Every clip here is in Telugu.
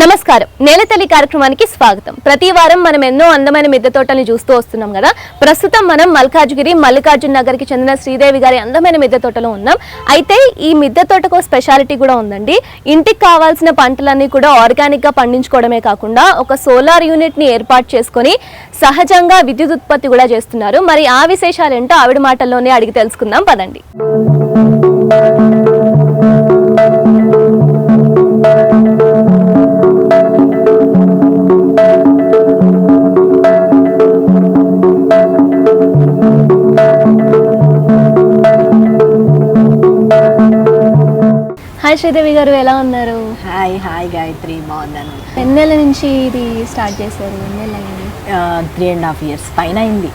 నమస్కారం. నేలతల్లి కార్యక్రమానికి స్వాగతం. ప్రతి వారం మనం ఎన్నో అందమైన మిద్దె తోటల్ని చూస్తూ వస్తున్నాం కదా. ప్రస్తుతం మనం మల్కాజ్గిరి మల్లికార్జున నగర్కి చెందిన శ్రీదేవి గారి అందమైన మిద్దె తోటలో ఉన్నాం. అయితే ఈ మిద్దె తోటకు స్పెషాలిటీ కూడా ఉందండి. ఇంటికి కావాల్సిన పంటలన్నీ కూడా ఆర్గానిక్గా పండించుకోవడమే కాకుండా ఒక సోలార్ యూనిట్ని ఏర్పాటు చేసుకొని సహజంగా విద్యుత్ ఉత్పత్తి కూడా చేస్తున్నారు. మరి ఆ విశేషాలు ఏంటో ఆవిడ మాటల్లోనే అడిగి తెలుసుకుందాం. పదండి. శ్రీదేవి గారు ఎలా ఉన్నారు? హాయ్ హాయ్ గాయత్రి బాగున్నాను. ఎన్నెల నుంచి ఇది స్టార్ట్ చేశారు? అయింది త్రీ అండ్ హాఫ్ ఇయర్స్ పైన అయింది.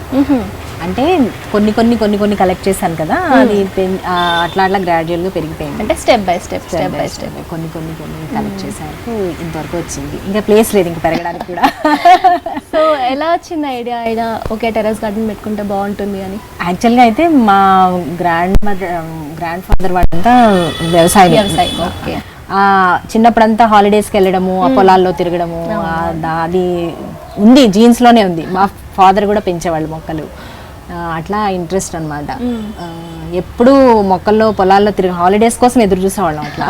అంటే కొన్ని కొన్ని కొన్ని కొన్ని కలెక్ట్ చేశాను కదా అది పెన్- ఆ, అట్లా అట్లా గ్రాడ్యువల్గా పెరిగిపోయింది. అంటే step by step step by step కొన్ని కొన్ని కొన్ని కలెక్ట్ చేశారు ఇంతవరకు వచ్చింది. ఇంకా ప్లేస్ లేదు ఇంకా పెరగడానికి కూడా. సో ఎలా వచ్చింది ఐడియా అయినా ఓకే టెర్రస్ గార్డెన్ పెట్టుకుంటే బాగుంటుంది అని? యాక్చువల్గా అయితే మా గ్రాండ్ మదర్ గ్రాండ్ ఫాదర్ వాళ్ళంతా వ్యవసాయం వ్యవసాయం ఓకే చిన్నప్పుడంతా హాలిడేస్కి వెళ్ళడము ఆ పొలాల్లో తిరగడము అది ఉంది జీన్స్లోనే ఉంది. మా ఫాదర్ కూడా పెంచేవాళ్ళు మొక్కలు. అట్లా ఇంట్రెస్ట్ అనమాట ఎప్పుడు మొక్కల్లో పొలాల్లో తిరిగి హాలిడేస్ కోసం ఎదురు చూసేవాళ్ళం అట్లా.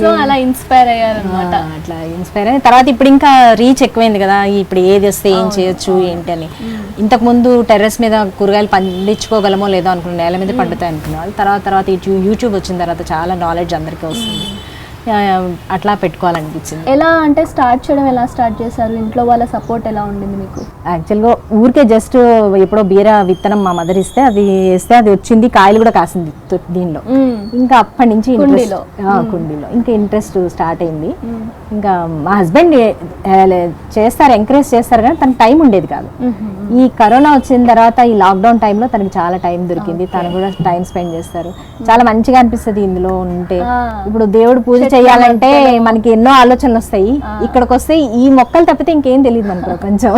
సో అలా ఇన్స్పైర్ అయ్యారనమాట అట్లా ఇన్స్పైర్ అయ్యి తర్వాత ఇప్పుడు ఇంకా రీచ్ ఎక్కువైంది కదా ఇప్పుడు ఏది వస్తే ఏం చేయొచ్చు ఏంటి అని. ఇంతకు ముందు టెర్రస్ మీద కూరగాయలు పండించుకోగలమో లేదో అనుకున్న నేల మీద పండుతాయి అనుకున్నాను తర్వాత తర్వాత యూట్యూబ్ వచ్చిన తర్వాత చాలా నాలెడ్జ్ అందరికీ వస్తుంది. అట్లా పెట్టుకోవాలనిపించింది. ఎలా అంటే స్టార్ట్ చేయడం ఎలా స్టార్ట్ చేశారు? ఇంట్లో వాళ్ళ సపోర్ట్ ఎలా ఉండింది మీకు? యాక్చువల్గా ఊరికే జస్ట్ ఎప్పుడో బీర విత్తనం మా మదర్ ఇస్తే అది వేస్తే అది వచ్చింది కాయలు కూడా కాసింది దీనిలో. ఇంకా అప్పటి నుంచి కుండీలో. కుండీలో. ఇంకా ఇంట్రెస్ట్ స్టార్ట్ అయింది. ఇంకా మా హస్బెండ్ చేస్తారు ఎంకరేజ్ చేస్తారు కానీ తనకు టైం ఉండేది కాదు. ఈ కరోనా వచ్చిన తర్వాత ఈ లాక్డౌన్ టైంలో తనకి చాలా టైం దొరికింది. తను కూడా టైం స్పెండ్ చేస్తారు. చాలా మంచిగా అనిపిస్తుంది ఇందులో ఉంటే. ఇప్పుడు దేవుడు పూజ చేయాలంటే మనకి ఎన్నో ఆలోచనలు వస్తాయి. ఇక్కడికి వస్తే ఈ మొక్కలు తప్పితే ఇంకేం తెలియదు మనకు ప్రపంచం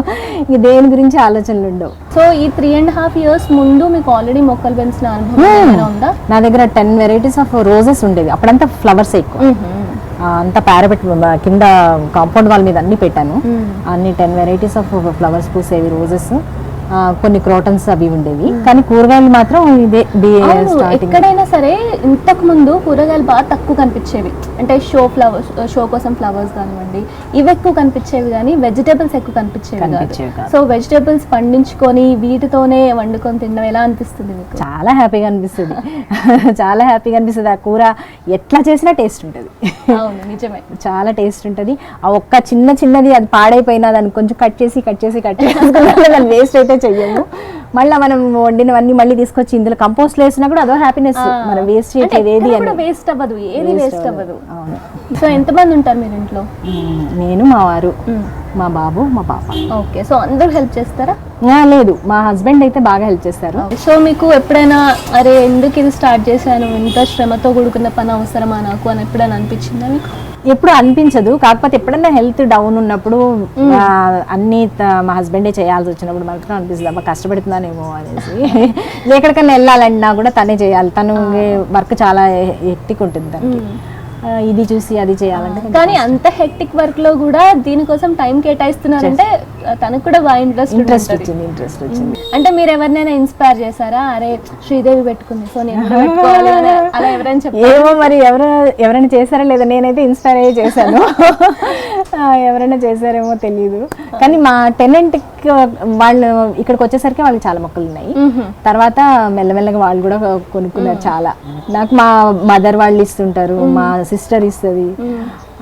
ఇంక దేని గురించి ఆలోచనలు ఉండవు. సో ఈ త్రీ అండ్ హాఫ్ ఇయర్స్ ముందు మీకు ఆల్రెడీ మొక్కలు పెంచిన అనుభవం ఉందా? నా దగ్గర టెన్ వెరైటీస్ ఆఫ్ రోజెస్ ఉండేవి. అప్పుడంతా ఫ్లవర్స్ ఎక్కువ. అంతా పారబెట్ కింద కాంపౌండ్ వాల్ మీద అన్ని పెట్టాను. అన్ని టెన్ వెరైటీస్ ఆఫ్ ఫ్లవర్స్ పూసేవి రోజెస్ కొన్ని క్రోటన్స్ అవి ఉండేవి కానీ కూరగాయలు మాత్రం ఇదే ఎక్కడైనా సరే ఇంతకు ముందు కూరగాయలు బాగా తక్కువ కనిపించేవి అంటే షో ఫ్లవర్స్ షో కోసం ఫ్లవర్స్ కానివ్వండి ఇవి ఎక్కువ కనిపించేవి కానీ వెజిటేబుల్స్ ఎక్కువ కనిపించేవి. సో వెజిటేబుల్స్ పండించుకొని వీటితోనే వండుకొని తినడం ఎలా అనిపిస్తుంది మీకు చాలా హ్యాపీగా అనిపిస్తుంది చాలా హ్యాపీగా అనిపిస్తుంది ఆ కూర ఎట్లా చేసినా టేస్ట్ ఉంటుంది అవును నిజమే చాలా టేస్ట్ ఉంటుంది ఆ ఒక్క చిన్న చిన్నది అది పాడైపోయినా దాన్ని కొంచెం కట్ చేసి కట్ చేసి కట్ చేసి వేస్ట్ అయితే 再借用 మళ్ళీ మనం వండినవన్నీ మళ్ళీ తీసుకొచ్చి ఇందులో కంపోస్ట్ వేసినా కూడా అదో హ్యాపీనెస్ మనం వేస్ట్ చేయట్లేదు ఏది వేస్ట్ అవ్వదు ఏది వేస్ట్ అవ్వదు. అవును. సో ఎంతమంది ఉంటారు మీరు ఇంట్లో. నేను మా వారు మా బాబు మా పాప. ఓకే. సో అందరూ హెల్ప్ చేస్తారా? లేదు. మా హస్బెండ్ అయితే బాగా హెల్ప్ చేస్తారు. సో మీకు ఎప్పుడైనా అరే ఎందుకు ఇది స్టార్ట్ చేశాను? ఇంత శ్రమతో కూడుకున్న పని అవసరమా నాకు? అని ఎప్పుడైనా అనిపించిందా మీకు? ఎప్పుడు అనిపించదు. కాకపోతే ఎప్పుడైనా హెల్త్ డౌన్ ఉన్నప్పుడు అన్ని మా హస్బెండే చేయాల్సి వచ్చినప్పుడు మాత్రం అనిపిస్తుంది. అబ్బా కష్టపడుతున్నానేమో అనేసి. ఎక్కడికైనా వెళ్ళాలన్నా కూడా తనే చేయాలి. తను వర్క్ చాలా హెక్టిక్ ఉంటుంది తనకి. ఆ, ఇది చూసి అది చేయాలంటే కానీ అంత హెక్టిక్ వర్క్లో కూడా దీనికోసం టైం కేటాయిస్తున్నారంటే తనకు కూడా బాగా ఇంట్రెస్ట్ ఇంట్రెస్ట్ వచ్చింది ఇంట్రెస్ట్ వచ్చింది. అంటే మీరు ఎవరినైనా ఇన్స్పైర్ చేశారా? అరే శ్రీదేవి పెట్టుకుంది సో నేను కూడా పెట్టుకోవాలి అని అలా ఎవరైనా చెప్పారు? ఏమో మరి ఎవరు ఎవరైనా చేశారా లేదా? నేనైతే ఇన్స్పైర్ అయ్యి చేశాను. ఎవరైనా చేశారేమో తెలియదు కానీ మా టెనెంట్ వాళ్ళు ఇక్కడికి వచ్చేసరికి వాళ్ళకి చాలా మొక్కలు ఉన్నాయి. తర్వాత మెల్లమెల్లగా వాళ్ళు కూడా కొనుక్కున్నారు చాలా. నాకు మా మదర్ వాళ్ళు ఇస్తుంటారు మా సిస్టర్ ఇస్తుంది.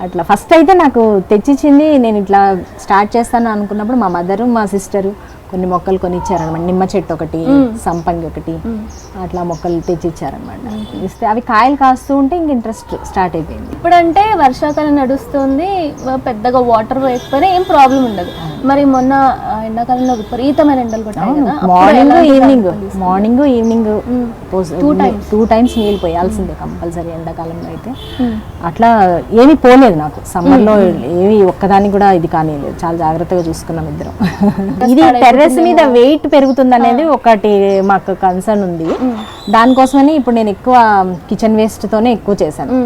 అట్లా. ఫస్ట్ అయితే నాకు తెచ్చిచ్చింది నేను ఇట్లా స్టార్ట్ చేస్తాను అనుకున్నప్పుడు మా మదరు మా సిస్టరు కొన్ని మొక్కలు కొని ఇచ్చారనమాట నిమ్మ చెట్టు ఒకటి సంపంగి ఒకటి అట్లా మొక్కలు తెచ్చి ఇచ్చారనమాట ఇస్తే అవి కాయలు కాస్తూ ఉంటే ఇంక ఇంట్రెస్ట్ స్టార్ట్ అయిపోయింది. ఇప్పుడంటే వర్షాకాలం నడుస్తుంది పెద్దగా వాటర్ వేయకపోయినా ఏం ప్రాబ్లం ఉండదు. మరి మొన్న ఎండాకాలంలో విపరీతమైన ఎండలు కదా. అప్పుడు morning evening? Morning evening Two times. Two times నీళ్ళు పోయాల్సిందే కంపల్సరీ ఎండాకాలంలో అయితే. అట్లా ఏమీ పోలేదు నాకు. సమ్మర్లో ఏమి ఒక్కదానికి కూడా ఇది కానీ చాలా జాగ్రత్తగా చూసుకున్నాం ఇద్దరం. ఇది టెర్రస్ మీద వెయిట్ పెరుగుతుంది అనేది ఒకటి మాకు కన్సర్న్ ఉంది. దానికోసమని ఇప్పుడు నేను ఎక్కువ కిచెన్ వేస్ట్ తోనే ఎక్కువ చేశాను.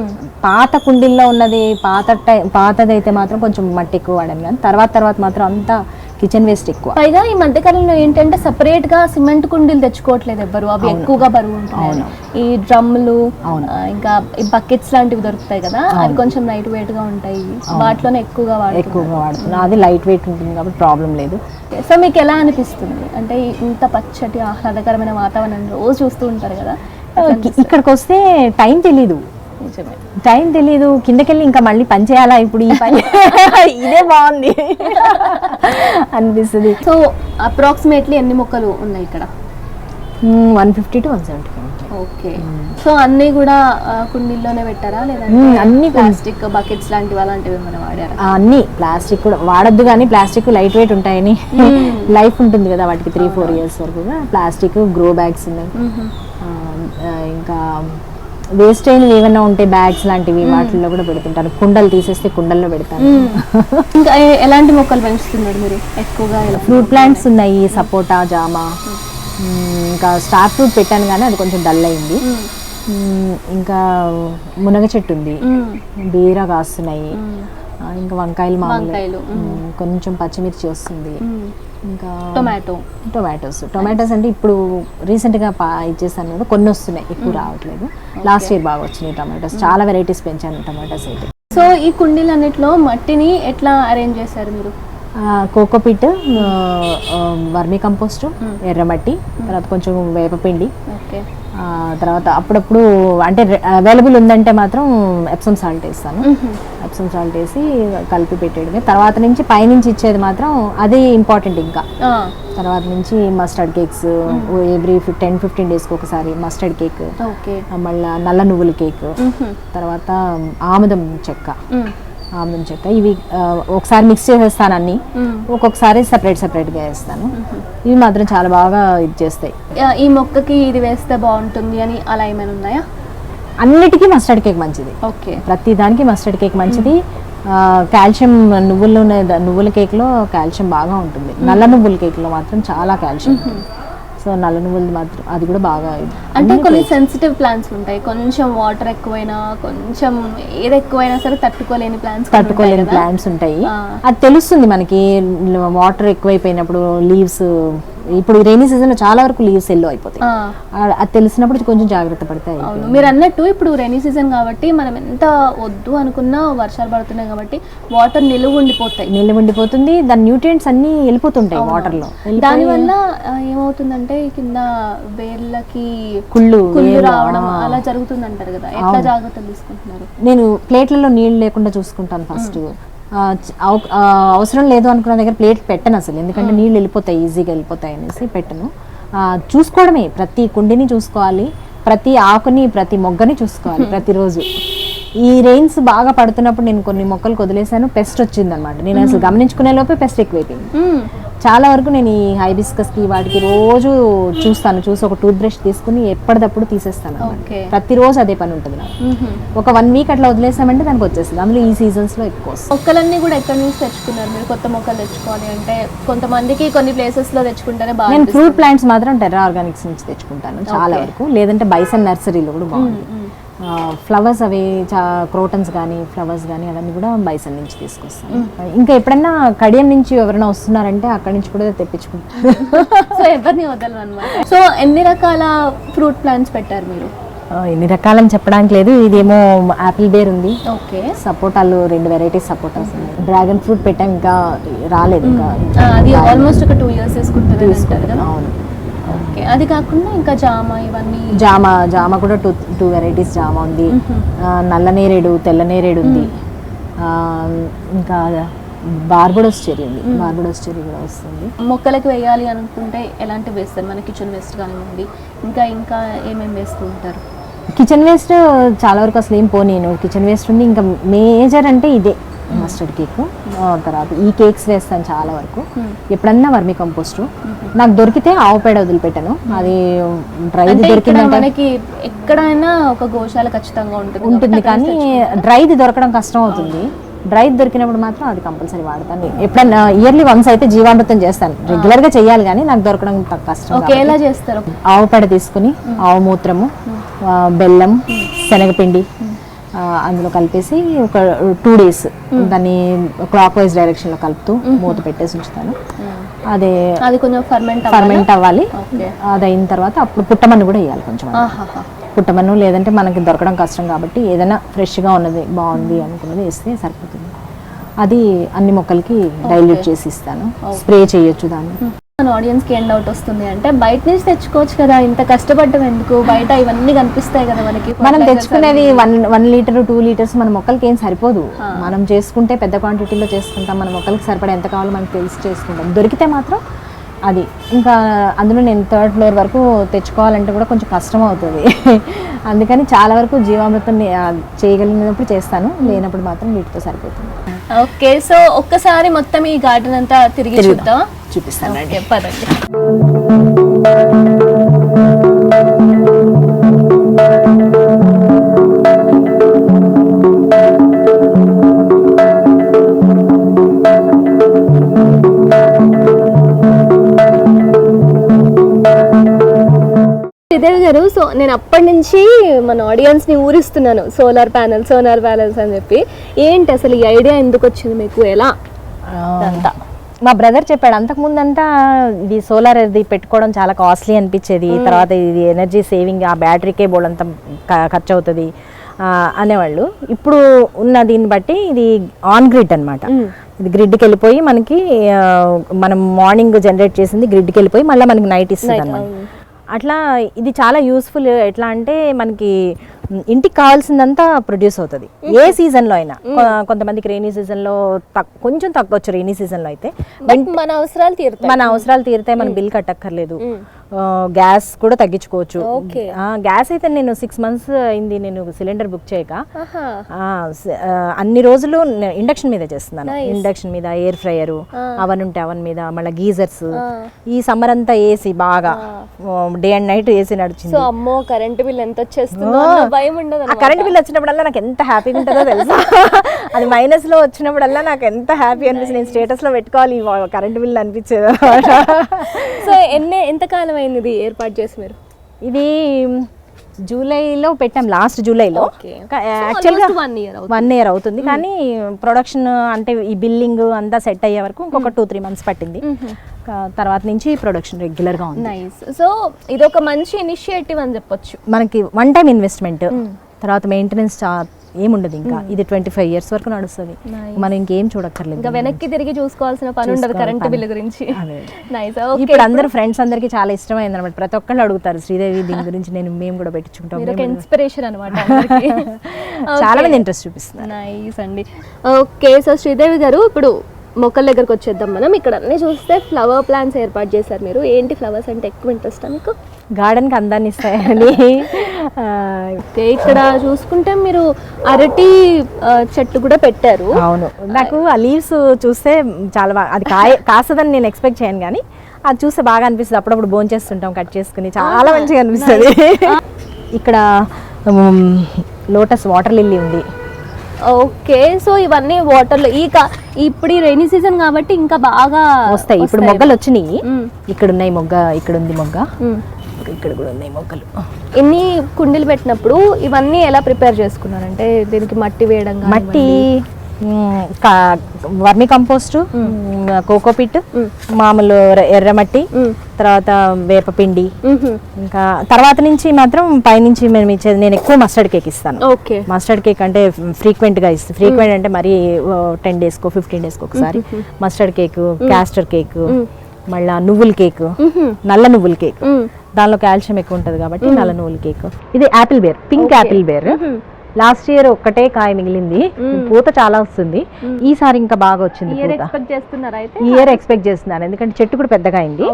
పాత కుండీల్లో ఉన్నది పాత టై పాతదైతే మాత్రం కొంచెం మట్టి ఎక్కువ వాడాను. కానీ తర్వాత తర్వాత మాత్రం అంతా కిచెన్ వేస్ట్ ఎక్కువ. పైగా ఈ మధ్య కాలంలో ఏంటంటే సెపరేట్గా సిమెంట్ కుండీలు తెచ్చుకోవట్లేదు ఎవ్వరు. అవి ఎక్కువగా బరువు ఉంటున్నాయి. ఈ. ఆ, ఇంకా ఈ బకెట్స్ లాంటివి దొరుకుతాయి కదా అవి కొంచెం లైట్ వెయిట్గా ఉంటాయి. వాటిలోనే ఎక్కువగా ఎక్కువగా వాడుతున్నాను అది లైట్ వెయిట్ ఉంటుంది కాబట్టి ప్రాబ్లం లేదు. సో మీకు ఎలా అనిపిస్తుంది? అంటే ఇంత పచ్చటి ఆహ్లాదకరమైన వాతావరణం రోజు చూస్తూ ఉంటారు కదా. ఇక్కడికి వస్తే టైం తెలీదు. టైం తెలీదు కిందకెళ్ళి ఇంకా మళ్ళీ పని చేయాలా ఇప్పుడు ఈ పని? ఇదే బాగుంది. అనిపిస్తుంది. సో అప్రాక్సిమేట్లీ ఎన్ని మొక్కలు ఉన్నాయి ఇక్కడ? One fifty two one seventy okay. So అన్ని కూడా కుండీల్లోనే పెట్టారా? లేదంటే అన్ని ప్లాస్టిక్ బకెట్స్ లాంటివి అలాంటివి ఏమైనా వాడారా? అన్ని. ప్లాస్టిక్ కూడా వాడద్దు కానీ ప్లాస్టిక్ లైట్ వెయిట్ ఉంటాయని. లైఫ్ ఉంటుంది కదా వాటికి త్రీ ఫోర్ ఇయర్స్ వరకు ప్లాస్టిక్ గ్రో బ్యాగ్స్ ఉన్నాయి. ఇంకా వేస్ట్ అయినవి ఏమైనా ఉంటే బ్యాగ్స్ లాంటివి వాటిల్లో కూడా పెడుతుంటాను కుండలు తీసేస్తే కుండల్లో పెడతాను ఇంకా ఎలాంటి మొక్కలు పెంచుతున్నారు మీరు? ఎక్కువగా ఫ్రూట్ ప్లాంట్స్ ఉన్నాయి సపోటా జామ. ఇంకా స్టార్ ఫ్రూట్ పెట్టాను కానీ అది కొంచెం డల్ అయింది. ఇంకా మునగ చెట్టు ఉంది. బీర కాస్తున్నాయి. ఇంకా వంకాయలు మామూలు. కొంచెం పచ్చిమిర్చి వస్తుంది. ఇంకా టొమాటో టొమాటోస్ టొమాటోస్ అంటే ఇప్పుడు రీసెంట్గా పా ఇచ్చేసాను కదా కొన్ని వస్తున్నాయి ఎక్కువ రావట్లేదు. లాస్ట్ ఇయర్ బాగా వచ్చినాయి టొమాటోస్ చాలా వెరైటీస్ పెంచాను టొమాటోస్ అయితే. సో ఈ కుండీలన్నిట్లో మట్టిని ఎట్లా అరేంజ్ చేశారు మీరు? కోకోపిట్ వర్మీ కంపోస్ట్ ఎర్రమట్టి తర్వాత కొంచెం వేపపిండి. ఓకే తర్వాత అప్పుడప్పుడు అంటే అవైలబుల్ ఉందంటే మాత్రం ఎప్సమ్ సాల్ట్ వేస్తాను. ఎప్సమ్ సాల్ట్ వేసి కలిపి పెట్టేయడమే. తర్వాత నుంచి పైనుంచి ఇచ్చేది మాత్రం అది ఇంపార్టెంట్ ఇంకా. తర్వాత నుంచి mustard cakes every ten fifteen డేస్కి ఒకసారి మస్టర్డ్ కేక్ మళ్ళీ నల్ల నువ్వుల కేక్ తర్వాత ఆముదం చెక్క. ఆముదం చెక్క. ఇవి ఒకసారి మిక్స్ చేసేస్తాను అన్ని. ఒక్కొక్కసారి సపరేట్ సపరేట్గా వేస్తాను. ఇవి మాత్రం చాలా బాగా ఇది చేస్తాయి. ఈ మొక్కకి ఇది వేస్తే బాగుంటుంది అని అలా ఏమైనా ఉన్నాయా? అన్నిటికీ మస్టర్డ్ కేక్ మంచిది. ఓకే. ప్రతి దానికి మస్టర్డ్ కేక్ మంచిది. కాల్షియం నువ్వులు నువ్వుల కేక్లో కాల్షియం బాగా ఉంటుంది. నల్ల నువ్వుల కేక్లో మాత్రం చాలా కాల్షియం సో నల్ల నువ్వులు మాత్రం అది కూడా బాగా. అంటే కొన్ని సెన్సిటివ్ ప్లాంట్స్ ఉంటాయి కొంచెం వాటర్ ఎక్కువైనా కొంచెం ఏది ఎక్కువైనా సరే తట్టుకోలేని ప్లాంట్స్ తట్టుకోలేని ప్లాంట్స్ ఉంటాయి. అది తెలుస్తుంది మనకి వాటర్ ఎక్కువైపోయినప్పుడు లీవ్స్ ఇప్పుడు రైనీ సీజన్లో చాలా వరకు లీవ్స్ ఎల్లో అయిపోతాయి. అది తెలిసినప్పుడు కొంచెం జాగ్రత్త పడతాయి. మీరు అన్నట్టు ఇప్పుడు రెయినీ సీజన్ కాబట్టి మనం ఎంత వద్దు అనుకున్నా వర్షాలు పడుతున్నాయి కాబట్టి వాటర్ నిలువ ఉండిపోతాయి. నిల్వ ఉండిపోతుంది. దాని న్యూట్రియంట్స్ అన్ని వెళ్ళిపోతుంటాయి వాటర్లో. దానివల్ల ఏమవుతుందంటే కింద వేర్లకి కుళ్ళు కుళ్ళు రావడం. అలా జరుగుతుంది అంటారు కదా. ఎట్లా జాగ్రత్తలు తీసుకుంటున్నారు? నేను ప్లేట్లలో నీళ్ళు లేకుండా చూసుకుంటాను ఫస్ట్ అవసరం లేదు అనుకున్న దగ్గర ప్లేట్ పెట్టను అసలు. ఎందుకంటే నీళ్ళు వెళ్ళిపోతాయి ఈజీగా వెళ్ళిపోతాయి అనేసి పెట్టను. చూసుకోవడమే. ప్రతి కుండిని చూసుకోవాలి ప్రతి ఆకుని ప్రతి మొగ్గని చూసుకోవాలి ప్రతిరోజు. ఈ రెయిన్స్ బాగా పడుతున్నప్పుడు నేను కొన్ని మొక్కలు వదిలేసాను పెస్ట్ వచ్చిందనమాట నేను అసలు గమనించుకునే లోపే పెస్ట్ ఎక్కువైపోయింది. చాలా వరకు నేను ఈ హైబిస్కస్కి వాటికి రోజు చూస్తాను. చూసి ఒక టూత్ బ్రష్ తీసుకుని ఎప్పటిదప్పుడు తీసేస్తాను ప్రతిరోజు అదే పని ఉంటుంది నాకు. ఒక వన్ వీక్ అట్లా వదిలేసామంటే దానికి వచ్చేస్తుంది. అందులో ఈ సీజన్స్లో ఎక్కువ మొక్కలన్నీ కూడా ఎక్కడి నుంచి తెచ్చుకున్నారు మీరు? కొత్త మొక్కలు తెచ్చుకోవాలి అంటే కొంతమందికి కొన్ని ప్లేసెస్లో తెచ్చుకుంటేనే బాగా నేను ఫ్రూట్ ప్లాంట్స్ మాత్రం టెర్రా ఆర్గానిక్స్ నుంచి తెచ్చుకుంటాను చాలా వరకు. లేదంటే బైసన్ నర్సరీలో కూడా బాగుంది. ఫ్లవర్స్ అవి చా క్రోటన్స్ కానీ ఫ్లవర్స్ కానీ అవన్నీ కూడా బైసన్ నుంచి తీసుకొస్తాను. ఇంకా ఎప్పుడైనా కడియం నుంచి ఎవరైనా వస్తున్నారంటే అక్కడి నుంచి కూడా తెప్పించుకుంటాను. సో ఎవరిని వదలను అనమాట సో ఎన్ని రకాల ఫ్రూట్ ప్లాంట్స్ పెట్టారు మీరు? ఎన్ని రకాలని చెప్పడానికి లేదు. ఇదేమో యాపిల్ బేర్ ఉంది. ఓకే. సపోటాలు రెండు వెరైటీస్ సపోటాస్ ఉన్నాయి. డ్రాగన్ ఫ్రూట్ పెట్టాం ఇంకా రాలేదు ఇంకా అది ఆల్మోస్ట్ ఒక టూ ఇయర్స్ తీసుకుంటుంది అవును. ఓకే. అది కాకుండా ఇంకా జామ ఇవన్నీ. జామ జామ కూడా టూ టూ వెరైటీస్ జామ ఉంది. నల్ల నేరేడు తెల్ల నేరేడు ఉంది. ఇంకా బార్బడోస్ చెర్రీ ఉంది. బార్బడోస్ చెర్రీ కూడా వస్తుంది. మొక్కలకి వేయాలి అనుకుంటే ఎలాంటివి వేస్తారు? మన కిచెన్ వేస్ట్ కానివ్వండి. ఇంకా ఇంకా ఏమేమి వేస్తూ ఉంటారు? కిచెన్ వేస్ట్ చాలా వరకు అసలు ఏం పోనీను కిచెన్ వేస్ట్ ఉంది. ఇంకా మేజర్ అంటే ఇదే. మస్టర్డ్ కేక్ తర్వాత ఈ కేక్స్ వేస్తాను చాలా వరకు. ఎప్పుడన్నా వర్మి కంపోస్ట్. నాకు దొరికితే ఆవు పేడ వదిలిపెట్టాను. అది డ్రైది దొరికిందంటే మనకి ఎక్కడైనా ఒక గోశాల ఖచ్చితంగా ఉంటుంది ఉంటుంది కానీ డ్రైది దొరకడం కష్టం అవుతుంది. డ్రై దొరికినప్పుడు మాత్రం అది కంపల్సరీ వాడతాను. ఎప్పుడన్నా ఇయర్లీ వన్స్ అయితే జీవామృతం చేస్తాను. రెగ్యులర్గా చేయాలి కానీ నాకు దొరకడం కష్టం చేస్తారు? ఆవు పేడ తీసుకుని ఆవు మూత్రము బెల్లం శనగపిండి అందులో కలిపేసి ఒక టూ డేస్ దాన్ని క్లాక్ వైజ్ డైరెక్షన్లో కలుపుతూ మూత పెట్టేసి ఉంచుతాను. అదే అది కొంచెం ఫర్మెంట్ ఫర్మెంట్ అవ్వాలి. అది అయిన తర్వాత అప్పుడు పుట్టమన్ను కూడా వేయాలి కొంచెం పుట్టమన్ను లేదంటే మనకి దొరకడం కష్టం కాబట్టి ఏదైనా ఫ్రెష్గా ఉన్నది బాగుంది అనుకున్నది వేస్తే సరిపోతుంది. అది అన్ని మొక్కలకి డైల్యూట్ చేసి ఇస్తాను. స్ప్రే చేయొచ్చు దాన్ని. మన ఆడియన్స్కి ఏం డౌట్ వస్తుంది అంటే బయట నుంచి తెచ్చుకోవచ్చు కదా ఇంత కష్టపడటం ఎందుకు? బయట ఇవన్నీ కనిపిస్తాయి కదా మనకి మనం తెచ్చుకునేది one one litre two litres మన మొక్కలకి ఏం సరిపోదు. మనం చేసుకుంటే పెద్ద క్వాంటిటీలో చేసుకుంటాం మన మొక్కలకి సరిపడా ఎంత కావాలో మనకి తెలిసి చేసుకుంటాం. దొరికితే మాత్రం అది. ఇంకా అందులో నేను థర్డ్ ఫ్లోర్ వరకు తెచ్చుకోవాలంటే కూడా కొంచెం కష్టం అవుతుంది అందుకని చాలా వరకు జీవామృతం చేయగలిగినప్పుడు చేస్తాను. లేనప్పుడు మాత్రం వీటితో సరిపోతుంది. ఓకే. సో ఒక్కసారి మొత్తం ఈ గార్డెన్ అంతా తిరిగి చూద్దాం. చూపిస్తాను పదండి. శ్రీదేవి గారు సో నేను అప్పటి నుంచి మన ఆడియన్స్ని ఊరిస్తున్నాను సోలార్ ప్యానల్ సోలార్ ప్యానల్స్ అని చెప్పి. ఏంటి అసలు ఈ ఐడియా ఎందుకు వచ్చింది మీకు? ఎలా? ఇదంతా. మా బ్రదర్ చెప్పాడు అంతకుముందు అంతా ఇది సోలార్ ఇది పెట్టుకోవడం చాలా కాస్ట్లీ అనిపించేది. తర్వాత ఇది ఎనర్జీ సేవింగ్ ఆ బ్యాటరీకే బోల్డంత ఖర్చు అవుతుంది అనేవాళ్ళు. ఇప్పుడు ఉన్న దీన్ని బట్టి ఇది ఆన్ గ్రిడ్ అన్నమాట. ఇది గ్రిడ్కి వెళ్ళిపోయి మనకి మనం మార్నింగ్ జనరేట్ చేసింది గ్రిడ్కి వెళ్ళిపోయి మళ్ళీ మనకి నైట్ ఇస్తుంది అనమాట అట్లా ఇది చాలా యూస్ఫుల్ ఎట్లా అంటే మనకి ఇంటికి కావాల్సిందంతా ప్రొడ్యూస్ అవుతుంది. ఏ సీజన్లో అయినా. కొంతమందికి రెయినీ సీజన్లో కొంచెం తగ్గొచ్చు రెయినీ సీజన్లో అయితే. మన అవసరాలు తీరుతాయి. మన అవసరాలు తీరితే మనం బిల్ కట్టక్కర్లేదు. గ్యాస్ కూడా తగ్గించుకోవచ్చు. గ్యాస్ అయితే నేను సిక్స్ మంత్స్ అయింది నేను సిలిండర్ బుక్ చేయక. అన్ని రోజులు ఇండక్షన్ మీద చేస్తున్నాను. ఇండక్షన్ మీద ఎయిర్ ఫ్రైయర్ అవన్ ఉంటే అవన్ మీద మళ్ళీ గీజర్స్ ఈ సమ్మర్ అంతా ఏసీ బాగా. డే అండ్ నైట్ ఏసీ నడిచింది. అమ్మో కరెంట్ బిల్ ఎంత వచ్చేస్తుందో భయం ఉండదు ఆ కరెంట్ బిల్ వచ్చినప్పుడల్లా నాకు ఎంత హ్యాపీగా ఉంటుందో తెలుసా? అది మైనస్లో వచ్చినప్పుడల్లా నాకు ఎంత హ్యాపీ అనిపిస్తుంది. నేను స్టేటస్లో పెట్టుకోవాలి కరెంట్ బిల్ అనిపించేది సో ఎన్ని ఎంత కాలం అయింది ఇది ఏర్పాటు చేసి మీరు? ఇది జూలైలో పెట్టాం లాస్ట్ జూలైలో. యాక్చువల్గా వన్ ఇయర్ అవుతుంది. అవుతుంది. కానీ ప్రొడక్షన్ అంటే ఈ బిల్లింగ్ అంతా సెట్ అయ్యే వరకు ఇంకొక టూ త్రీ మంత్స్ పట్టింది. కా- తర్వాత నుంచి ప్రొడక్షన్ రెగ్యులర్గా ఉంది. నైస్ సో ఇది ఒక మంచి ఇనిషియేటివ్ అని చెప్పొచ్చు. మనకి వన్ టైం ఇన్వెస్ట్మెంట్ తర్వాత మెయింటెనెన్స్ ఏముండదు ఇంకా. ఇది ట్వంటీ ఫైవ్ ఇయర్స్ వరకు నడుస్తుంది. మనం ఇంకేం చూడక్కర్లేదు. ఇంకా వెనక్కి తిరిగి చూసుకోవాల్సిన పని ఉండదు కరెంట్ బిల్ గురించి. ఇప్పుడు అందరు ఫ్రెండ్స్ అందరికి చాలా ఇష్టమైంది అనమాట ప్రతి ఒక్కళ్ళు అడుగుతారు శ్రీదేవి దీని గురించి నేను మేము కూడా పెట్టించుకుంటాం ఇన్స్పిరేషన్ అనమాట చాలా మంది ఇంట్రెస్ట్ చూపిస్తున్నారు. నైస్ అండి. ఓకే సో శ్రీదేవి గారు ఇప్పుడు మొక్కల దగ్గరకు వచ్చేద్దాం మనం. ఇక్కడ అన్ని చూస్తే ఫ్లవర్ ప్లాంట్స్ ఏర్పాటు చేశారు మీరు. ఏంటి ఫ్లవర్స్ అంటే ఎక్కువ ఇంట్రెస్ట్ మీకు? గార్డెన్కి అందాన్ని ఇస్తాయని. ఇక్కడ చూసుకుంటే మీరు అరటి చెట్టు కూడా పెట్టారు. అవును. నాకు ఆ లీవ్స్ చూస్తే చాలా బాగా అది కాయ కాస్తుందని నేను ఎక్స్పెక్ట్ చేయను కానీ అది చూస్తే బాగా అనిపిస్తుంది. అప్పుడప్పుడు బోన్ చేస్తుంటాం కట్ చేసుకుని. చాలా మంచిగా అనిపిస్తుంది. ఇక్కడ లోటస్ వాటర్ లిల్లీ ఉంది. ఓకే సో ఇవన్నీ వాటర్లో ఈ కా- ఇప్పుడు ఈ రైనీ సీజన్ కాబట్టి ఇంకా బాగా వస్తాయి ఇప్పుడు మొగ్గలు వచ్చినాయి. ఇక్కడ ఉన్నాయి మొగ్గ ఇక్కడ ఉంది మొగ్గ. ఇక్కడ కూడా ఉన్నాయి మొగ్గలు ఇన్ని కుండీలు పెట్టినప్పుడు ఇవన్నీ ఎలా ప్రిపేర్ చేసుకున్నారంటే దీనికి మట్టి వేయడం. మట్టి వర్మి కంపోస్ట్ కోకోపిట్ మామూలు ఎర్ర- ఎర్రమట్టి. తర్వాత వేపపిండి. ఇంకా తర్వాత నుంచి మాత్రం పైనుంచి మేము ఇచ్చేది నేను ఎక్కువ మస్టర్డ్ కేక్ ఇస్తాను. మస్టర్డ్ కేక్ అంటే ఫ్రీక్వెంట్గా ఇస్తాను ఫ్రీక్వెంట్ అంటే మరి టెన్ డేస్ కో ఫిఫ్టీన్ డేస్ ఒకసారి. మస్టర్డ్ కేక్ క్యాస్టర్ కేక్ మళ్ళా నువ్వుల కేక్. నల్ల నువ్వుల కేక్. దానిలో కాల్షియం ఎక్కువ ఉంటుంది కాబట్టి నల్ల నువ్వుల కేక్. ఇది apple ber pink apple ber. Last year ఒక్కటే కాయ మిగిలింది. పూత చాలా వస్తుంది. ఈసారి ఇంకా బాగా వచ్చింది ఇయర్ ఎక్స్పెక్ట్ చేస్తున్నారా అయితే? ఈ ఇయర్ ఎక్స్పెక్ట్ చేస్తున్నాను. ఎందుకంటే చెట్టు కూడా పెద్దగా అయింది.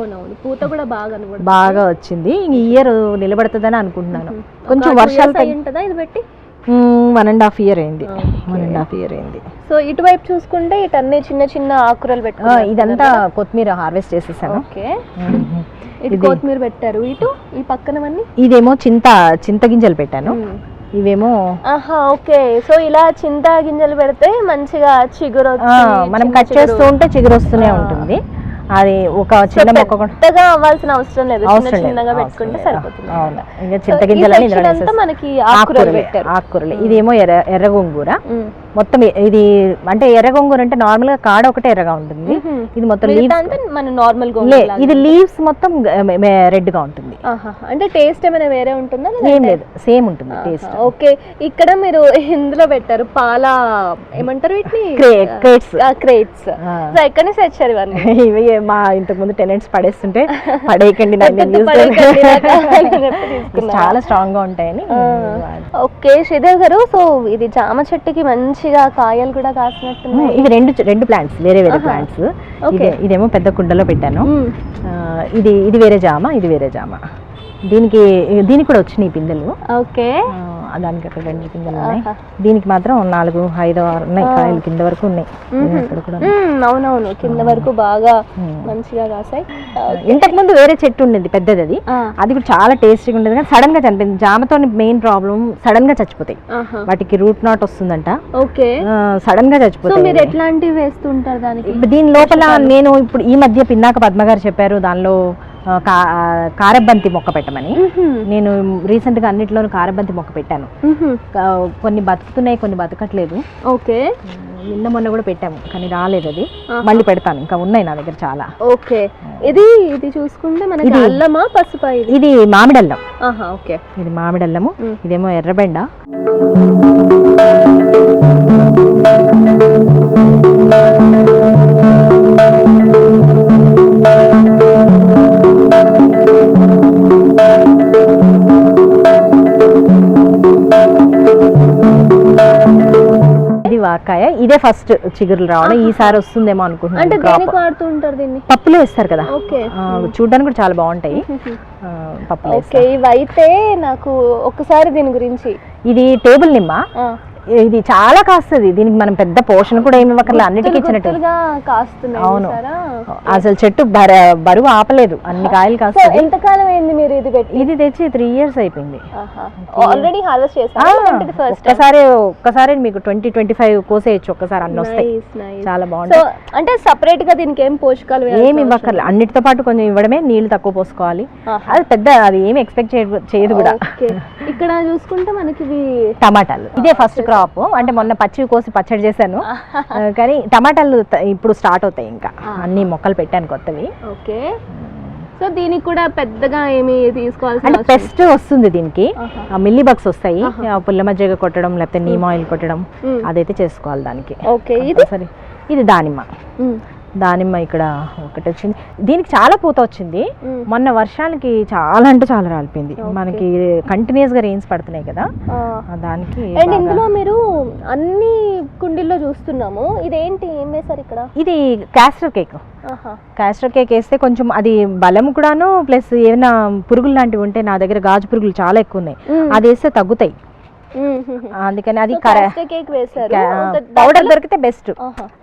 పూత కూడా బాగా బాగా వచ్చింది. ఈ ఇయర్ నిలబడుతుందని అనుకుంటున్నాను. కొంచెం వర్షాలు ఇది పెట్టి? వన్ అండ్ హాఫ్ ఇయర్ అయింది. వన్ అండ్ హాఫ్ ఇయర్ అయింది. సో ఇటువైపు చూసుకుంటే ఇటు అన్ని చిన్న చిన్న ఆకురలు పెట్టుకున్నారు ఇదంతా కొత్తిమీర హార్వెస్ట్ చేసేసాను. ఓకే ఇటు కొత్తిమీర పెట్టారు. ఇటు ఈ పక్కనవన్నీ? ఇదేమో చింత చింత గింజలు పెట్టాను. ఇవేమో ఆహా ఓకే. సో ఇలా చింత గింజలు పెడితే మంచిగా చిగురు మనం కట్. చేస్తూ ఉంటే చిగురు వస్తూనే. ఉంటుంది. అది ఒక చిన్న మొక్క పెద్దగా అవ్వాల్సిన అవసరం లేదు. చిన్న అవసరం చిన్నగా పెట్టుకుంటే. సరిపోతుంది. అవును. ఇంకా చింత అంతా మనకి ఆకుకూరలు ఆకుకూరలు ఇదేమో ఎర్ర ఎర్ర గోంగూర. మొత్తం ఇది అంటే ఎర్ర గోంగూర అంటే నార్మల్గా కాడ ఒకటే ఎర్రగా ఉంటుంది. ఇది మొత్తం మన నార్మల్ ఇది లీవ్స్ మొత్తం రెడ్గా ఉంటుంది. అంటే టేస్ట్ ఏమైనా వేరే ఉంటుందా ఏం లేదు. సేమ్ ఉంటుంది టేస్ట్ ఓకే. ఇక్కడ మీరు ఇందులో పెట్టారు పాల ఏమంటారు వీటిని? క్రేట్స్. క్రేట్స్. నుంచి తెచ్చారు ఇవన్నీ? ఇవి మా ఇంతకు ముందు టెనెంట్స్ పడేస్తుంటే పడేయకండి. చాలా స్ట్రాంగ్గా ఉంటాయని ఓకే శ్రీదేవ్ గారు. సో ఇది జామ చెట్టుకి మంచిగా కాయలు కూడా కాసినట్టున్నాయి. ఇవి రెండు రెండు ప్లాంట్స్ వేరే వేరే ప్లాంట్స్. ఇదేమో పెద్ద కుండలో పెట్టాను. ఇది ఇది వేరే జామ ఇది వేరే జామ. దీనికి దీనికి కూడా వచ్చినాయి పిందెలు ఓకే. దానికి అక్కడ రెండు పిందెలు ఉన్నాయి. దీనికి మాత్రం నాలుగు ఐదు ఆరు ఉన్నాయి. కాయలు కింద వరకు ఉన్నాయి. కూడా అవునవును. కింద వరకు బాగా మంచిగా కాసాయి. ఇంతకు ముందు వేరే చెట్టు ఉండేది పెద్దది అది. అది కూడా చాలా టేస్టీగా ఉండేది. కానీ సడన్గా చనిపోయింది. జామతో మెయిన్ ప్రాబ్లం సడన్గా చచ్చిపోతాయి. వాటికి రూట్ నాట్ వస్తుందంట. ఓకే. సడన్గా చచ్చిపోతాయి. మీరు ఎట్లాంటివి వేస్తుంటారు దానికి? దీని లోపల నేను ఇప్పుడు ఈ మధ్య పిన్నాక పద్మ గారు చెప్పారు దానిలో కారబంతి మొక్క పెట్టమని. నేను రీసెంట్గా అన్నిట్లోనూ కారబంతి మొక్క పెట్టాను. కొన్ని బతుకుతున్నాయి కొన్ని బతకట్లేదు. ఓకే. నిన్న మొన్న కూడా పెట్టాము కానీ రాలేదు అది. మళ్ళీ పెడతాను ఇంకా ఉన్నాయి నా దగ్గర చాలా. ఓకే. ఇది ఇది చూసుకుంటే మనకి అల్లమా పసుపా ఇది? మామిడల్లం. ఆహా ఓకే. ఇది మామిడల్లము మ్. ఇదేమో ఎర్రబెండ. ఇది వాకాయ ఇదే ఫస్ట్ చిగురులు రావడం ఈసారి వస్తుందేమో అనుకుంటున్నాను పప్పులో వేస్తారు కదా. చూడ్డానికి కూడా చాలా బాగుంటాయి. పప్పులో ఓకే ఇవైతే నాకు ఒకసారి దీని గురించి. ఇది టేబుల్ నిమ్మ. ఇది చాలా కాస్తుంది. దీనికి మనం పెద్ద పోషణ కూడా ఏమి ఇవ్వకర్లేదు అన్నిటికీ ఇచ్చినట్టు. అవును. అసలు చెట్టు బర- బరువు ఆపలేదు. అన్ని కాయలు ఎంతకాలం అయింది మీరు ఇది పెట్టి? ఇది తెచ్చి త్రీ ఇయర్స్ అయిపోయింది. ఆల్రెడీ హార్వెస్ట్ చేశారు. ఫస్ట్ ఒక్కసారి ఒక్కసారి మీకు ట్వంటీ ట్వంటీ ఫైవ్ కోసేయచ్చు ఒక్కసారి అన్ని వస్తాయి. చాలా సో బాగుంటాయి. అంటే సపరేట్గా దీనికి ఏం పోషకాలు ఏమి ఇవ్వక్కర్లేదు అన్నిటితో పాటు కొంచెం ఇవ్వడమే నీళ్ళు తక్కువ పోసుకోవాలి. అది పెద్ద అది ఏమి ఎక్స్పెక్ట్ చేయదు కూడా. ఇక్కడ చూసుకుంటే మనకి టమాటాలు. ఇదే ఫస్ట్ క్రాప్ అంటే మొన్న పచ్చివి కోసి పచ్చడి చేశాను. కానీ టమాటాలు ఇప్పుడు స్టార్ట్ అవుతాయి ఇంకా. అన్ని మొక్కలు పెట్టాను కొత్తవి. ఓకే. సో దీనికి కూడా పెద్దగా ఏమి తీసుకోవాల్సిన అంటే పెస్ట్ వస్తుంది దీనికి. మిల్లీ బగ్స్ వస్తాయి. పుల్ల మజ్జిగ కొట్టడం లేకపోతే నీమ్ ఆయిల్ కొట్టడం. అదైతే చేసుకోవాలి దానికి. ఓకే. ఇది? సరే ఇది దానిమ్మ. దానిమ్మ ఇక్కడ ఒకటి వచ్చింది. దీనికి చాలా పూత వచ్చింది. మొన్న వర్షాలకి చాలా అంటే చాలా రాలిపోయింది. మనకి కంటిన్యూస్గా రెయిన్స్ పడుతున్నాయి కదా. దానికి అండ్ ఇందులో మీరు అన్ని కుండీల్లో చూస్తున్నాము. ఇదేంటి? ఏం వేశారు ఇక్కడ? ఇది క్యాస్టర్ కేక్ క్యాస్టర్ కేక్ వేస్తే కొంచెం అది బలం కూడాను ప్లస్ ఏమైనా పురుగులు లాంటివి ఉంటే నా దగ్గర గాజు పురుగులు చాలా ఎక్కువ ఉన్నాయి. అది వేస్తే తగ్గుతాయి. అందుకని అది పౌడర్ దొరికితే బెస్ట్.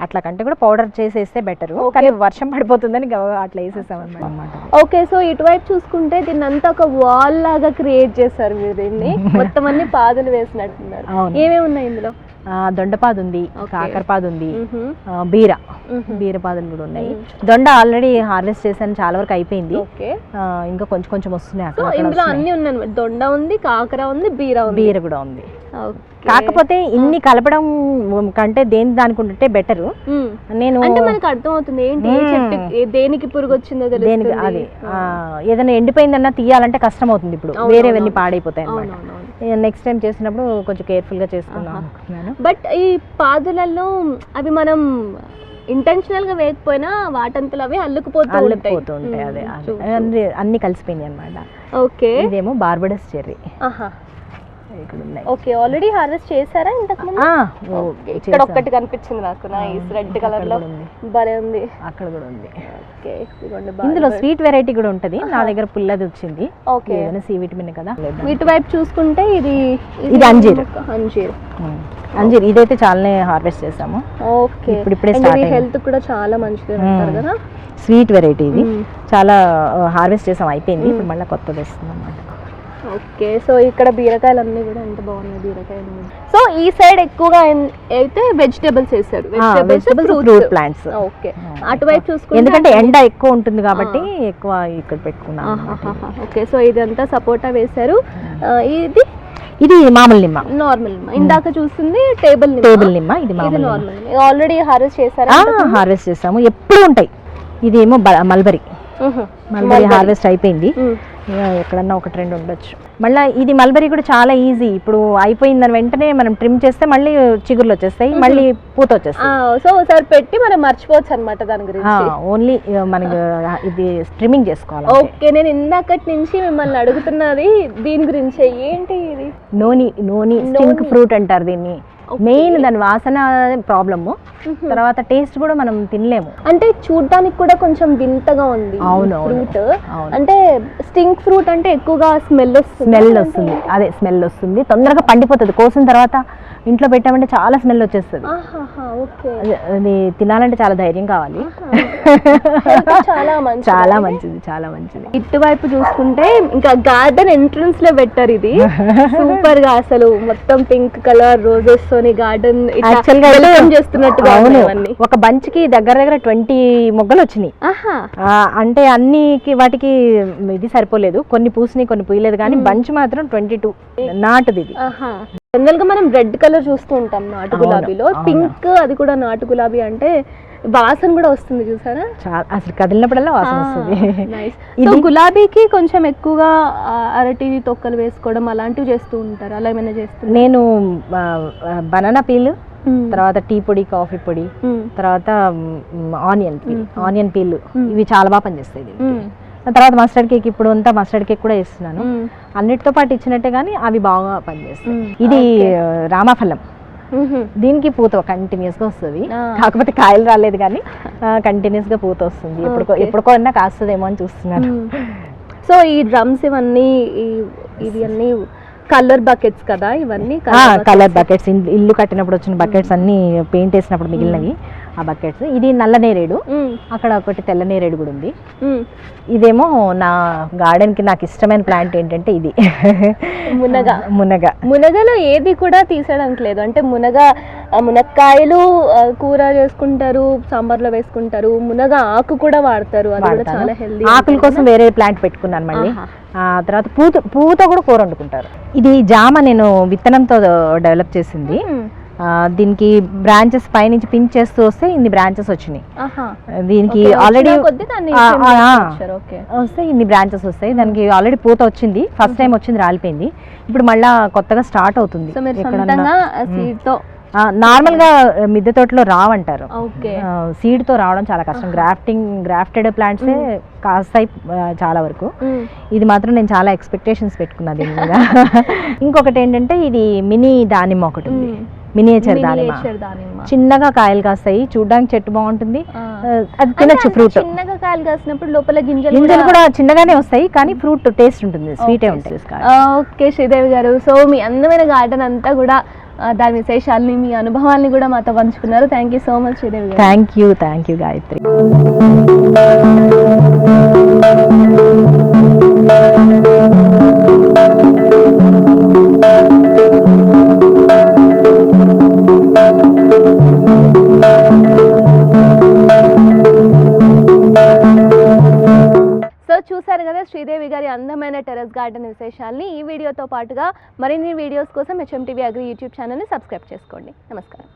అట్లా కంటే కూడా పౌడర్ చేసేస్తే బెటర్ కానీ వర్షం పడిపోతుందని అట్లా వేసేసాం అనమాట ఓకే సో ఇటువైపు చూసుకుంటే దీన్ని అంతా ఒక వాల్ లాగా క్రియేట్ చేశారు మీరు దీన్ని. మొత్తం అన్ని పాదులు వేసినట్టున్నారు. ఏమేమి ఉన్నాయి ఇందులో? దొండపాదు ఉంది. కాకరపాదు ఉంది బీర. బీరపాదులు కూడా ఉన్నాయి. దొండ ఆల్రెడీ హార్వెస్ట్ చేశాను చాలా వరకు అయిపోయింది. ఇంకా కొంచెం కొంచెం వస్తున్నాయి అక్కడ. దొండ ఉంది కాకర ఉంది బీర ఉంది. బీర కూడా ఉంది. కాకపోతే ఇన్ని కలపడం కంటే దేని దానికి ఉంటే బెటర్. నేను అంటే మనకు అర్థమవుతుంది ఏంటి ఏ చెట్టు ఏ- దేనికి పురుగు వచ్చిందో దేనికి అది ఏదైనా ఎండిపోయిందన్నా తీయాలంటే కష్టం అవుతుంది ఇప్పుడు వేరేవన్నీ పాడైపోతాయి అనమాట నెక్స్ట్ టైం చేసినప్పుడు కొంచెం కేర్ఫుల్గా చేసుకుందాం అనుకుంటున్నాను బట్ ఈ పాదులలో అవి మనం ఇంటెన్షనల్గా వేయకపోయినా వాటంతలు అవి అల్లుకుపోతూ అల్లుకుపోతూ ఉంటాయి అదే. అన్ని కలిసిపోయినాయి అనమాట ఓకే. ఇదేమో బార్బడస్ చెర్రీ ఆహా. ఇక్కడ ఉన్నాయి ఓకే ఆల్రెడీ హార్వెస్ట్ చేశారా ఇంతకు ముందు? ఇక్కడ. ఒక్కటి కనిపించింది నాకు నైస్ రెడ్ కలర్లో. భలే ఉంది. అక్కడ కూడా ఉంది. ఓకే ఇందులో స్వీట్ వెరైటీ కూడా ఉంటది. నా దగ్గర పుల్లది వచ్చింది. ఓకే. ఏదైనా సి విటమిన్ కదా. ఇటు వైపు చూసుకుంటే ఇది ఇది అంజీర్. అంజీర్. అంజీర్. ఇదైతే చాలానే హార్వెస్ట్ చేసాము ఓకే. start ఇది అయింది. హెల్త్ కూడా చాలా మంచిది అంటారు కదా. స్వీట్ వెరైటీ ఇది. చాలా హార్వెస్ట్ చేసాం అయిపోయింది. ఇప్పుడు మళ్ళీ కొత్తది వస్తుంది అన్నమాట ఓకే సో ఇక్కడ బీరకాయలు అన్నీ కూడా ఎంత బాగున్నాయి బీరకాయలు. సో ఈ సైడ్ ఎక్కువగా అయితే వెజిటేబల్స్ వేసాడు వెజిటబుల్స్ ఫ్రూట్ ప్లాంట్స్. ఓకే. అటువైపు చూసుకుంటే ఎందుకంటే ఎండ ఎక్కువ ఉంటుంది కాబట్టి ఎక్కువ ఇక్కడ పెట్టుకున్నాం. ఓకే సో ఇదంతా సపోటా వేశారు. ఇది? ఇది మామూలు నిమ్మ. నార్మల్ ఇందాక చూస్తుంది టేబుల్ టేబుల్ నిమ్మ ఇది మామూలు నార్మల్ ఆల్రెడీ హార్వెస్ట్ చేశారా హార్వెస్ట్ చేసాము ఎప్పుడు ఉంటాయి. ఇది ఏమో బ- మల్బరీ. మల్బరీ హార్వెస్ట్ అయిపోయింది. ఇక ఎక్కడన్నా ఒకటి రెండు ఉండొచ్చు. మళ్ళీ ఇది మల్బరీ కూడా చాలా ఈజీ ఇప్పుడు అయిపోయిందని వెంటనే మనం ట్రిమ్ చేస్తే మళ్ళీ చిగుర్లు వచ్చేస్తాయి మళ్ళీ పూత వచ్చేస్తాయి సో ఒకసారి పెట్టి మనం మర్చిపోవచ్చు అనమాట దాని గురించి. ఓన్లీ మనకి ఇది స్ట్రిమ్మింగ్ చేసుకోవాలి ఓకే నేను ఇందాకటి నుంచి మిమ్మల్ని అడుగుతున్నది దీని గురించే. ఏంటి ఇది? నోని నోని స్టింక్ ఫ్రూట్ అంటారు దీన్ని. మెయిన్ దాని వాసన ప్రాబ్లము తర్వాత టేస్ట్ కూడా మనం తినలేము. అంటే చూడ్డానికి కూడా కొంచెం వింతగా ఉంది. ఫ్రూట్. అంటే స్టింక్ ఫ్రూట్ అంటే ఎక్కువగా స్మెల్ వస్తుంది. స్మెల్ వస్తుంది. అదే స్మెల్ వస్తుంది. తొందరగా పండిపోతుంది. కోసిన తర్వాత ఇంట్లో పెట్టామంటే చాలా స్మెల్ వచ్చేస్తుంది. అది- తినాలంటే చాలా ధైర్యం కావాలి. మంచి చాలా మంచిది చాలా మంచిది. ఇటువైపు చూసుకుంటే ఇంకా గార్డెన్ ఎంట్రన్స్లో పెట్టారు ఇది. సూపర్గా అసలు మొత్తం పింక్ కలర్ రోజెస్ తోని గార్డెన్గా అయితే- చేస్తున్నట్టుగా ఉన్నాయి. ఒక బంచ్కి దగ్గర దగ్గర ట్వంటీ మొగ్గలు వచ్చినాయి. అంటే అన్నికి వాటికి ఇది సరిపోలేదు. కొన్ని పూసినాయి కొన్ని పూయలేదు కానీ బంచ్ మాత్రం ట్వంటీ టూ నాటుది ఇది. జనరల్గా మనం రెడ్ కలర్ చూస్తూ ఉంటాం నాటు గులాబీలో. పింక్ అది కూడా నాటు గులాబీ అంటే వాసన కూడా వస్తుంది చూసారా? చాలా అసలు కదిలినప్పుడల్లా వాసన వస్తుంది. నైస్ ఇది- గులాబీకి కొంచెం ఎక్కువగా అరటి తొక్కలు వేసుకోవడం అలాంటివి చేస్తూ ఉంటారు? అలా ఏమైనా చేస్తున్నారు నేను బనానా పీల్ తర్వాత టీ పొడి కాఫీ పొడి తర్వాత ఆనియన్ పీల్ ఆనియన్ పీల్ ఇవి చాలా బాగా పనిచేస్తాయి. తర్వాత మస్టర్డ్ కేక్ ఇప్పుడు అంతా మస్టర్డ్ కేక్ కూడా ఇస్తున్నాను అన్నిటితో పాటు ఇచ్చినట్టే కానీ అవి బాగా పనిచేస్తాయి. ఇది రామాఫలం. దీనికి పూత కంటిన్యూస్గా వస్తుంది. కాకపోతే కాయలు రాలేదు కానీ కంటిన్యూస్గా పూత వస్తుంది. ఎప్పుడుకో. ఎప్పుడుకో అన్నా కాస్తుందేమో అని చూస్తున్నాను సో ఈ డ్రమ్స్ ఇవన్నీ ఇవి అన్నీ కలర్ బకెట్స్ కదా? ఇవన్నీ కలర్ బకెట్స్. ఇల్లు కట్టినప్పుడు వచ్చిన బకెట్స్ అన్ని పెయింట్ వేసినప్పుడు మిగిలినవి. ఆ బకెట్స్ ఇది నల్ల నేరేడు. అక్కడ ఒకటి తెల్ల నేరేడు కూడా ఉంది. ఇదేమో నా గార్డెన్కి నాకు ఇష్టమైన ప్లాంట్ ఏంటంటే ఇది. మునగ. మునగ. మునగలో ఏది కూడా తీసేయడానికి లేదు. అంటే మునగ మునక్కాయలు కూర చేసుకుంటారు సాంబార్లో వేసుకుంటారు. మునగ ఆకు కూడా వాడతారు. అది కూడా వాడతాను. చాలా హెల్దీ ఆకుల కోసం వేరే ప్లాంట్ పెట్టుకున్నాను మళ్ళీ. తర్వాత పూత పూత కూడా కూర వండుకుంటారు. ఇది జామ నేను విత్తనంతో డెవలప్ చేసింది. దీనికి బ్రాంచెస్ పైనుంచి పించ్ చేస్తూ వస్తే ఇన్ని బ్రాంచెస్ వచ్చినాయి. దీనికి ఆల్రెడీ. వస్తే ఇన్ని బ్రాంచెస్ వస్తాయి. దానికి ఆల్రెడీ పూత వచ్చింది. ఫస్ట్ టైం వచ్చింది రాలిపోయింది. ఇప్పుడు మళ్ళా కొత్తగా స్టార్ట్ అవుతుంది. నార్మల్గా మిద్దె తోటలో రావంటారు. సీడ్తో రావడం చాలా కష్టం. గ్రాఫ్టింగ్ గ్రాఫ్టెడ్ ప్లాంట్సే కాస్తాయి చాలా వరకు. ఇది మాత్రం నేను చాలా ఎక్స్పెక్టేషన్స్ పెట్టుకున్నా దీని మీద. ఇంకొకటి ఏంటంటే ఇది మినీ దానిమ్మ ఒకటి ఉంది. మినియేచర్ దానిమ్మ చిన్నగా కాయలు కాస్తాయి. చూడడానికి చెట్టు బాగుంటుంది. అది తినొచ్చు ఫ్రూట్. చిన్నగా కాయలు కాసినప్పుడు లోపల గింజలు గింజలు కూడా చిన్నగానే వస్తాయి కానీ ఫ్రూట్ టేస్ట్ ఉంటుంది. స్వీటే. ఉంటుంది ఓకే శ్రీదేవి గారు. సో మీ అందమైన గార్డెన్ అంతా కూడా దాని విశేషాలని మీ అనుభవాల్ని కూడా మాతో పంచుకున్నారు. Thank you so much Sridevi garu. Thank you thank you Gayatri. So చూసారు కదా శ్రీదేవి గారి అందమైన టెరస్ గార్డెన్ విశేషాల్ని. ఈ వీడియోతో పాటుగా మరిన్ని వీడియోస్ కోసం హెచ్ఎం టీవీ అగ్రి యూట్యూబ్ ఛానల్ని సబ్స్క్రైబ్ చేసుకోండి. నమస్కారం.